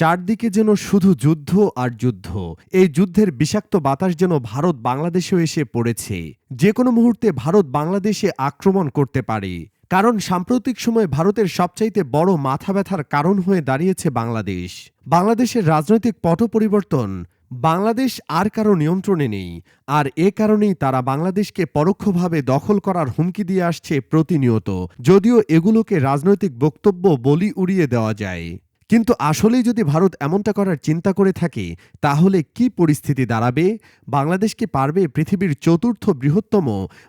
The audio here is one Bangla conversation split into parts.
চারদিকে যেন শুধু যুদ্ধ আর যুদ্ধ। এই যুদ্ধের বিষাক্ত বাতাস যেন ভারত বাংলাদেশেও এসে পড়েছে। যে কোনো মুহূর্তে ভারত বাংলাদেশে আক্রমণ করতে পারে। কারণ সাম্প্রতিক সময়ে ভারতের সবচাইতে বড় মাথা ব্যথার কারণ হয়ে দাঁড়িয়েছে বাংলাদেশ। বাংলাদেশের রাজনৈতিক পট পরিবর্তন বাংলাদেশ আর কারও নিয়ন্ত্রণে নেই। আর এ কারণেই তারা বাংলাদেশকে পরোক্ষভাবে দখল করার হুমকি দিয়ে আসছে প্রতিনিয়ত। যদিও এগুলোকে রাজনৈতিক বক্তব্য বলি উড়িয়ে দেওয়া যায়। কিন্তু আসলেই যদি ভারত এমনটা করার চিন্তা করে থাকে, তাহলে কি পরিস্থিতি দাঁড়াবে? বাংলাদেশ কি পারবে পৃথিবীর চতুর্থ বৃহত্তম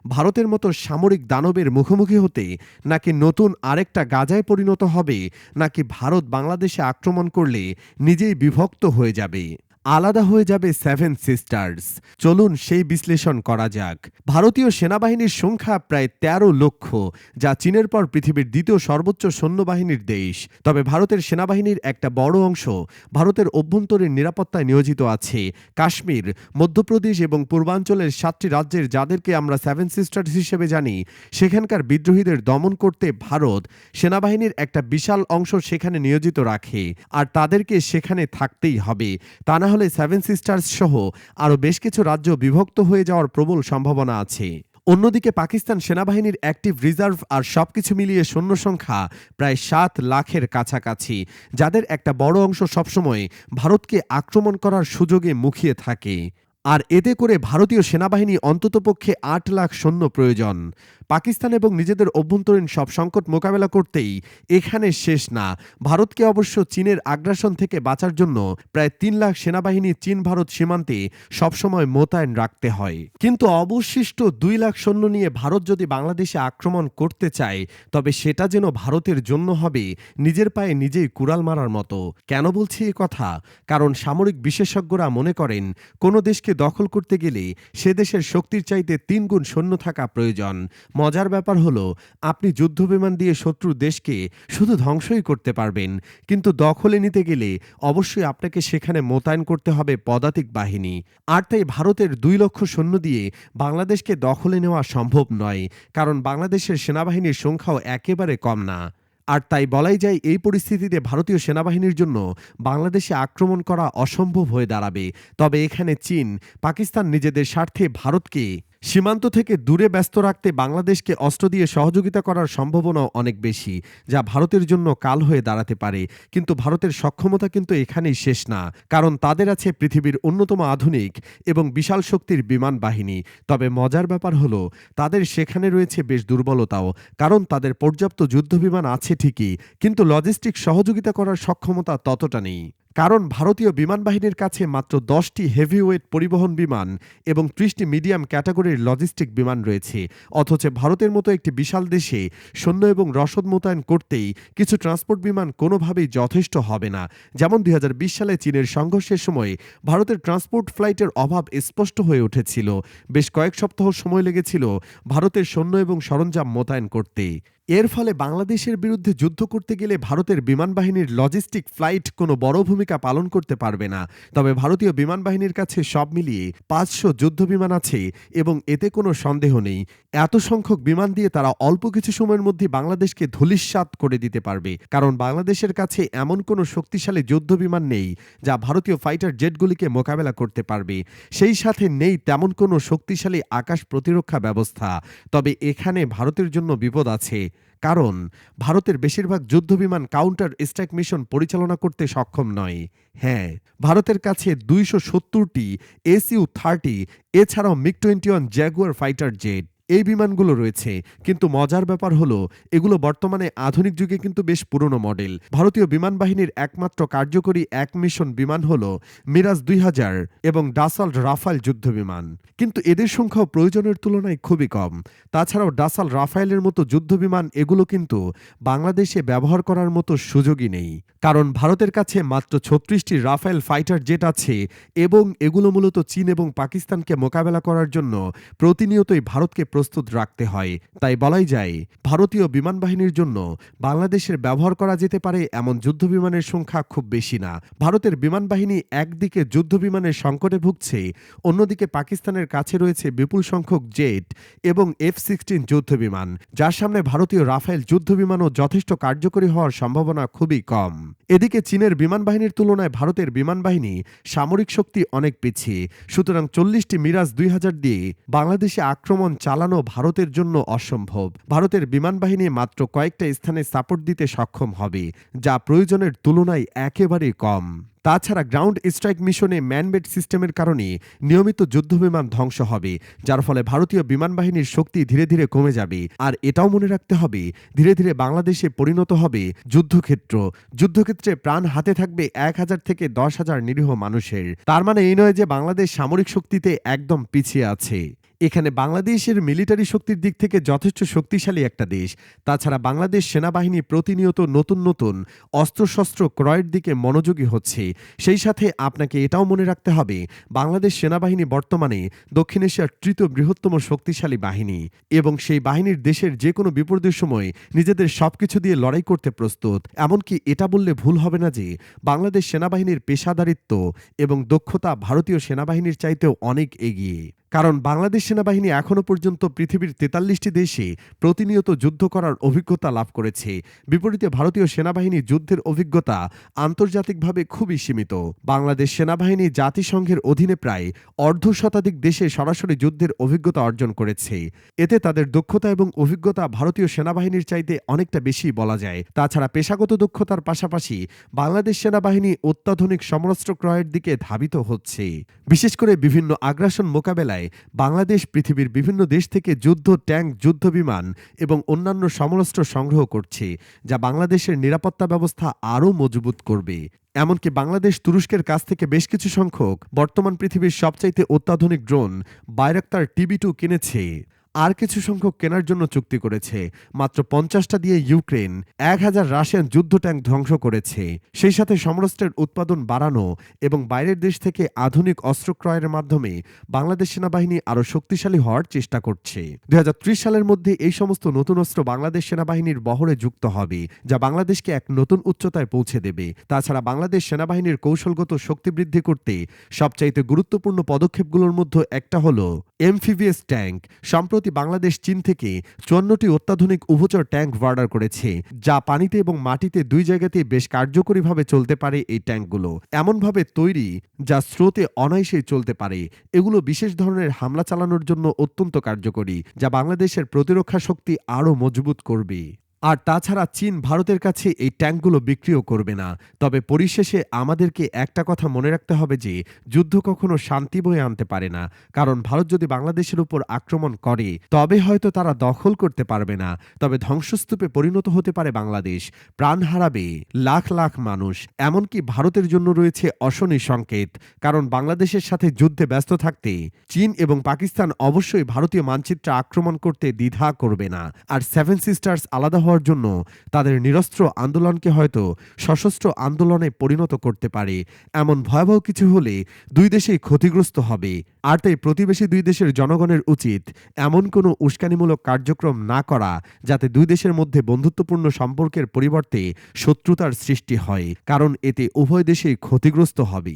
ভারতের মতো সামরিক দানবের মুখোমুখি হতে? নাকি নতুন আরেকটা গাজায় পরিণত হবে? নাকি ভারত বাংলাদেশে আক্রমণ করলে নিজেই বিভক্ত হয়ে যাবে? আলাদা হয়ে যাবে সেভেন সিস্টার্স চলুন সেই বিশ্লেষণ করা যাক। ভারতীয় সেনাবাহিনীর সংখ্যা প্রায় ১৩ লক্ষ, যা চীনের পর পৃথিবীর দ্বিতীয় সর্বোচ্চ সৈন্যবাহিনীর দেশ। তবে ভারতের সেনাবাহিনীর একটা বড় অংশ ভারতের অভ্যন্তরীণ নিরাপত্তায় নিয়োজিত আছে। কাশ্মীর, মধ্যপ্রদেশ এবং পূর্বাঞ্চলের সাতটি রাজ্যের যাদেরকে আমরা সেভেন সিস্টার্স হিসেবে জানি, সেখানকার বিদ্রোহীদের দমন করতে ভারত সেনাবাহিনীর একটা বিশাল অংশ সেখানে নিয়োজিত রাখে। আর তাদেরকে সেখানে থাকতেই হবে। তা না হলে সেভেন সিস্টার্স সহ আরও বেশ কিছু রাজ্য বিভক্ত হয়ে যাওয়ার প্রবল সম্ভাবনা আছে। অন্যদিকে পাকিস্তান সেনাবাহিনীর অ্যাক্টিভ রিজার্ভ আর সবকিছু মিলিয়ে সৈন্য সংখ্যা প্রায় সাত লাখের কাছাকাছি, যাদের একটা বড় অংশ সবসময় ভারতকে আক্রমণ করার সুযোগে মুখিয়ে থাকে। আর এতে করে ভারতীয় সেনাবাহিনী অন্ততপক্ষে আট লাখ সৈন্য প্রয়োজন। পাকিস্তান এবং নিজেদের অভ্যন্তরীণ সব সংকট মোকাবেলা করতেই এখানে শেষ না। ভারতকে অবশ্য চীনের আগ্রাসন থেকে বাঁচার জন্য প্রায় তিন লাখ সেনাবাহিনী চীন ভারত সীমান্তে সবসময় মোতায়েন রাখতে হয়। কিন্তু অবশিষ্ট দুই লাখ সৈন্য নিয়ে ভারত যদি বাংলাদেশে আক্রমণ করতে চায়, তবে সেটা যেন ভারতের জন্য হবে নিজের পায়ে নিজেই কুড়াল মারার মতো। কেন বলছি এ কথা? কারণ সামরিক বিশেষজ্ঞরা মনে করেন, কোনো দেশকে দখল করতে গেলে সে দেশের শক্তির চাইতে তিন গুণ সৈন্য থাকা প্রয়োজন। মজার ব্যাপার হলো, আপনি যুদ্ধবিমান দিয়ে শত্রু দেশকে শুধু ধ্বংসই করতে পারবেন, কিন্তু দখলে নিতে গেলে অবশ্যই আপনাকে সেখানে মোতায়েন করতে হবে পদাতিক বাহিনী। আর তাই ভারতের দুই লক্ষ সৈন্য দিয়ে বাংলাদেশকে দখলে নেওয়া সম্ভব নয়, কারণ বাংলাদেশের সেনাবাহিনীর সংখ্যাও একেবারে কম না। আর তাই বলাই যায়, এই পরিস্থিতিতে ভারতীয় সেনাবাহিনীর জন্য বাংলাদেশে আক্রমণ করা অসম্ভব হয়ে দাঁড়াবে। তবে এখানে চীন, পাকিস্তান নিজেদের স্বার্থে ভারতকে সীমান্ত থেকে দূরে ব্যস্ত রাখতে বাংলাদেশকে অস্ত্র দিয়ে সহযোগিতা করার সম্ভাবনাও অনেক বেশি, যা ভারতের জন্য কাল হয়ে দাঁড়াতে পারে। কিন্তু ভারতের সক্ষমতা কিন্তু এখানেই শেষ না, কারণ তাদের আছে পৃথিবীর অন্যতম আধুনিক এবং বিশাল শক্তির বিমান বাহিনী। তবে মজার ব্যাপার হলো, তাদের সেখানে রয়েছে বেশ দুর্বলতাও, কারণ তাদের পর্যাপ্ত যুদ্ধবিমান আছে ঠিকই, কিন্তু লজিস্টিক সহযোগিতা করার সক্ষমতা ততটা নেই। কারণ ভারতীয় বিমান বাহিনীর কাছে মাত্র দশটি হেভিওয়েট পরিবহন বিমান এবং ত্রিশটি মিডিয়াম ক্যাটাগরির লজিস্টিক বিমান রয়েছে। অথচ ভারতের মতো একটি বিশাল দেশে সৈন্য এবং রসদ মোতায়েন করতেই কিছু ট্রান্সপোর্ট বিমান কোনোভাবেই যথেষ্ট হবে না। যেমন দুই হাজার বিশ সালে চীনের সংঘর্ষের সময় ভারতের ট্রান্সপোর্ট ফ্লাইটের অভাব স্পষ্ট হয়ে উঠেছিল। বেশ কয়েক সপ্তাহ সময় লেগেছিল ভারতের সৈন্য এবং সরঞ্জাম মোতায়েন করতে। এর ফলে বাংলাদেশের বিরুদ্ধে যুদ্ধ করতে গেলে ভারতের বিমান বাহিনীর লজিস্টিক ফ্লাইট কোনো বড় ভূমিকা পালন করতে পারবে না। তবে ভারতীয় বিমান বাহিনীর কাছে সব মিলিয়ে পাঁচশো যুদ্ধ বিমান আছে এবং এতে কোনো সন্দেহ নেই। এত সংখ্যক বিমান দিয়ে তারা অল্প কিছু সময়ের মধ্যে বাংলাদেশকে ধূলিস্বাত করে দিতে পারবে। কারণ বাংলাদেশের কাছে এমন কোনো শক্তিশালী যুদ্ধ বিমান নেই যা ভারতীয় ফাইটার জেটগুলিকে মোকাবেলা করতে পারবে। সেই সাথে নেই তেমন কোনো শক্তিশালী আকাশ প্রতিরক্ষা ব্যবস্থা। তবে এখানে ভারতের জন্য বিপদ আছে। কারণ ভারতের বেশিরভাগ যুদ্ধবিমান কাউন্টার স্ট্রাইক মিশন পরিচালনা করতে সক্ষম নয়। হ্যাঁ ভারতের কাছে দুইশো সত্তরটি এসইউ থার্টি, এছাড়াও MiG twenty one Jaguar fighter jet. এই বিমানগুলো রয়েছে। কিন্তু মজার ব্যাপার হলো, এগুলো বর্তমানে আধুনিক যুগে কিন্তু বেশ পুরনো মডেল। ভারতীয় বিমান বাহিনীর একমাত্র কার্যকরী এক মিশন বিমান হল মিরাজ দুই হাজার এবং ডাসাল্ট রাফাইল যুদ্ধ বিমান। কিন্তু এদের সংখ্যাও প্রয়োজনের তুলনায় খুবই কম। তাছাড়াও ডাসাল রাফাইলের মতো যুদ্ধ বিমান এগুলো কিন্তু বাংলাদেশে ব্যবহার করার মতো সুযোগই নেই। কারণ ভারতের কাছে মাত্র ছত্রিশটি রাফাইল ফাইটার জেট আছে এবং এগুলো মূলত চীন এবং পাকিস্তানকে মোকাবেলা করার জন্য প্রতিনিয়তই ভারতকে প্রস্তুত রাখতে হয়। তাই বলাই যায়, ভারতীয় বিমান বাহিনীর জন্য বাংলাদেশের ব্যবহার করা যেতে পারে এমন যুদ্ধ বিমানের সংখ্যা খুব বেশি না। ভারতের বিমান বাহিনী একদিকে যুদ্ধ বিমানের সংকটে ভুগছে, অন্যদিকে পাকিস্তানের কাছে রয়েছে বিপুল সংখ্যক জেট এবং এফ সিক্সটিন যুদ্ধ বিমান যার সামনে ভারতীয় রাফেল যুদ্ধ বিমানও যথেষ্ট কার্যকরী হওয়ার সম্ভাবনা খুবই কম। এদিকে চীনের বিমান বাহিনীর তুলনায় ভারতের বিমান বাহিনী সামরিক শক্তি অনেক পিছিয়ে, সুতরাং চল্লিশটি মিরাজ দুই হাজার দিয়ে বাংলাদেশে আক্রমণ চালানো ভারতের জন্য অসম্ভব। ভারতের বিমান বাহিনী মাত্র কয়েকটা স্থানে সাপোর্ট দিতে সক্ষম হবে, যা প্রয়োজনের তুলনায় একেবারে কম। তাছাড়া গ্রাউন্ড স্ট্রাইক মিশনে ম্যানমেড সিস্টেমের কারণে নিয়মিত যুদ্ধবিমান ধ্বংস হবে, যার ফলে ভারতীয় বিমান বাহিনীর শক্তি ধীরে ধীরে কমে যাবে। আর এটাও মনে রাখতে হবে, ধীরে ধীরে বাংলাদেশে পরিণত হবে যুদ্ধক্ষেত্র। যুদ্ধক্ষেত্রে প্রাণ হাতে থাকবে এক হাজার থেকে দশ হাজার নিরীহ মানুষের। তার মানে এই নয় যে বাংলাদেশ সামরিক শক্তিতে একদম পিছিয়ে আছে। এখানে বাংলাদেশের মিলিটারি শক্তির দিক থেকে যথেষ্ট শক্তিশালী একটা দেশ। তাছাড়া বাংলাদেশ সেনাবাহিনী প্রতিনিয়ত নতুন নতুন অস্ত্রশস্ত্র ক্রয়ের দিকে মনোযোগী হচ্ছে। সেই সাথে আপনাকে এটাও মনে রাখতে হবে, বাংলাদেশ সেনাবাহিনী বর্তমানে দক্ষিণ এশিয়ার তৃতীয় বৃহত্তম শক্তিশালী বাহিনী এবং সেই বাহিনীর দেশের যে কোনো বিপদের সময় নিজেদের সবকিছু দিয়ে লড়াই করতে প্রস্তুত। এমনকি এটা বললে ভুল হবে না যে, বাংলাদেশ সেনাবাহিনীর পেশাদারিত্ব এবং দক্ষতা ভারতীয় সেনাবাহিনীর চাইতেও অনেক এগিয়ে। কারণ বাংলাদেশ সেনাবাহিনী এখনও পর্যন্ত পৃথিবীর তেতাল্লিশটি দেশে প্রতিনিয়ত যুদ্ধ করার অভিজ্ঞতা লাভ করেছে। বিপরীতে ভারতীয় সেনাবাহিনী যুদ্ধের অভিজ্ঞতা আন্তর্জাতিকভাবে খুবই সীমিত। বাংলাদেশ সেনাবাহিনী জাতিসংঘের অধীনে প্রায় অর্ধ শতাধিক দেশে সরাসরি যুদ্ধের অভিজ্ঞতা অর্জন করেছে। এতে তাদের দক্ষতা এবং অভিজ্ঞতা ভারতীয় সেনাবাহিনীর চাইতে অনেকটা বেশি বলা যায়। তাছাড়া পেশাগত দক্ষতার পাশাপাশি বাংলাদেশ সেনাবাহিনী অত্যাধুনিক সমরাস্ত্র ক্রয়ের দিকে ধাবিত হচ্ছে। বিশেষ করে বিভিন্ন আগ্রাসন মোকাবেলায় বাংলাদেশ পৃথিবীর বিভিন্ন দেশ থেকে যুদ্ধ, ট্যাঙ্ক, যুদ্ধ বিমান এবং অন্যান্য সমরস্ত্র সংগ্রহ করছে, যা বাংলাদেশের নিরাপত্তা ব্যবস্থা আরও মজবুত করবে। এমনকি বাংলাদেশ তুরস্কের কাছ থেকে বেশ কিছু সংখ্যক বর্তমান পৃথিবীর সবচাইতে অত্যাধুনিক ড্রোন বাইরাক্তার টিবি টু কিনেছে। আর কিছু সংখ্যক কেনার জন্য চুক্তি করেছে। মাত্র পঞ্চাশটা দিয়ে ইউক্রেন, এক হাজার রাশিয়ান যুদ্ধ ট্যাঙ্ক ধ্বংস করেছে। সেই সাথে সমরাস্ত্রের উৎপাদন বাড়ানো এবং বাইরের দেশ থেকে আধুনিক অস্ত্র ক্রয়ের মাধ্যমে বাংলাদেশ সেনাবাহিনী আরও শক্তিশালী হওয়ার চেষ্টা করছে। দুই সালের মধ্যে এই সমস্ত নতুন অস্ত্র বাংলাদেশ সেনাবাহিনীর বহরে যুক্ত হবে, যা বাংলাদেশকে এক নতুন উচ্চতায় পৌঁছে দেবে। তাছাড়া বাংলাদেশ সেনাবাহিনীর কৌশলগত শক্তি বৃদ্ধি করতে সবচাইতে গুরুত্বপূর্ণ পদক্ষেপগুলোর মধ্যে একটা হল এমফিভিএস ট্যাঙ্ক। সম্প্রতি বাংলাদেশ, চীন থেকে চুয়ান্নটি অত্যাধুনিক উভচর ট্যাঙ্ক অর্ডার করেছে, যা পানিতে এবং মাটিতে দুই জায়গাতেই বেশ কার্যকরীভাবে চলতে পারে এই ট্যাঙ্কগুলো। এমনভাবে তৈরি, যা স্রোতে অনায়াসেই চলতে পারে। এগুলো বিশেষ ধরনের হামলা চালানোর জন্য অত্যন্ত কার্যকরী, যা বাংলাদেশের প্রতিরক্ষা শক্তি আরও মজবুত করবে। আর তাছাড়া চীন ভারতের কাছে এই ট্যাঙ্কগুলো বিক্রিও করবে না। তবে পরিশেষে আমাদেরকে একটা কথা মনে রাখতে হবে যে, যুদ্ধ কখনো শান্তি বয়ে আনতে পারে না। কারণ ভারত যদি বাংলাদেশের উপর আক্রমণ করে, তবে হয়তো তারা দখল করতে পারবে না। তবে ধ্বংসস্তূপে পরিণত হতে পারে বাংলাদেশ। প্রাণ হারাবে লাখ লাখ মানুষ। এমনকি ভারতের জন্য রয়েছে অশনি সংকেত। কারণ বাংলাদেশের সাথে যুদ্ধে ব্যস্ত থাকতে চীন এবং পাকিস্তান অবশ্যই ভারতীয় মানচিত্রে আক্রমণ করতে দ্বিধা করবে না। আর সেভেন সিস্টার্স আলাদা হওয়ার জন্য তাদের নিরস্ত্র আন্দোলনকে হয়তো সশস্ত্র আন্দোলনে পরিণত করতে পারে। এমন ভয়াবহ কিছু হলে দুই দেশেই ক্ষতিগ্রস্ত হবে। আর তাই প্রতিবেশী দুই দেশের জনগণের উচিত এমন কোনো উস্কানিমূলক কার্যক্রম না করা, যাতে দুই দেশের মধ্যে বন্ধুত্বপূর্ণ সম্পর্কের পরিবর্তে শত্রুতার সৃষ্টি হয়, কারণ এতে উভয় দেশেই ক্ষতিগ্রস্ত হবে।